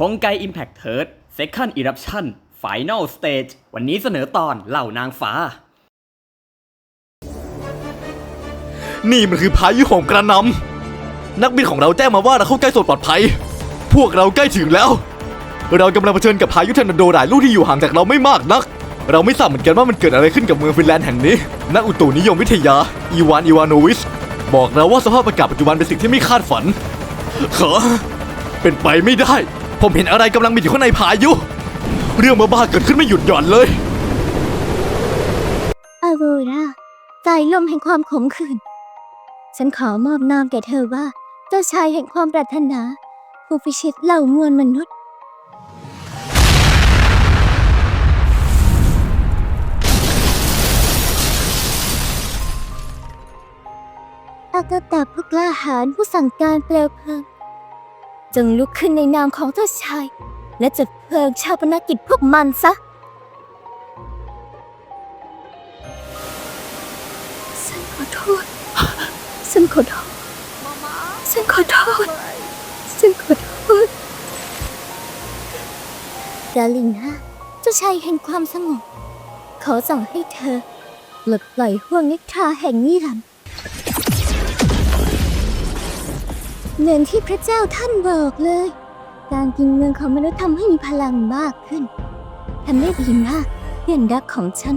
ฮงไก Impact Third Second Eruption Final Stage วันนี้เสนอตอนเหล่านางฟ้า นี่มันคือพายุโหมกระหนำนักบินของเราแจ้งมาว่าเราเข้าใกล้โซนปลอดภัย พวกเราใกล้ถึงแล้ว เรากำลังเผชิญกับพายุทอร์นาโดหลายลูกที่อยู่ห่างจากเราไม่มากนัก เราไม่ทราบเหมือนกันว่ามันเกิดอะไรขึ้นกับเมืองฟินแลนด์แห่งนี้ นักอุตุนิยมวิทยา อีวานอีวานโนวิชบอกเราว่าสภาพอากาศปัจจุบันเป็นสิ่งที่ไม่คาดฝันเหรอเป็นไปไม่ได้ ผมเห็นอะไรกำลังมีอยู่ข้างในพายุ เรื่องบ้าๆเกิดขึ้นไม่หยุดหย่อนเลย อาโรราสายลมแห่งความขมขื่นฉันขอมอบนามแก่เธอว่า เจ้าชายแห่งความปรารถนา ผู้พิชิตเหล่ามวลมนุษย์ อากาตะผู้กล้าหาญผู้สั่งการเปลวเพลิง จงลุกขึ้นในนามของเจ้าชาย และจุดเพลิงชาปนกิจพวกมันซะ ฉันขอโทษ ฉันขอโทษ ฉันขอโทษ ฉันขอโทษดาลินาเจ้าชายแห่งความสงบ ขอสั่งให้เธอปลดปล่อยห่วงนิทราแห่งนิรันดร์ เหมือนที่พระเจ้าท่านบอกเลย การกินเมืองของมนุษย์ทำให้มีพลังมากขึ้นทำได้ดีมากเพื่อนรักของฉัน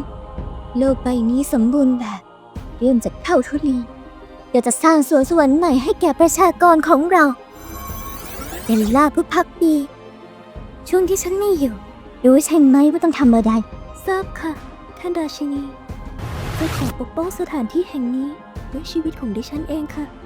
โลกใบนี้สมบูรณ์แบบ เริ่มจากเท่าทุลีเดี๋ยวจะสร้างสวนสวรรค์ใหม่ให้แก่ประชากรของเราเดลล่าผู้พักดี ช่วงที่ฉันไม่อยู่ รู้ใช่ไหมว่าต้องทำอะไรทราบค่ะ ท่านราชินีจะขอปกป้องสถานที่แห่งนี้ด้วยชีวิตของดิฉันเองค่ะ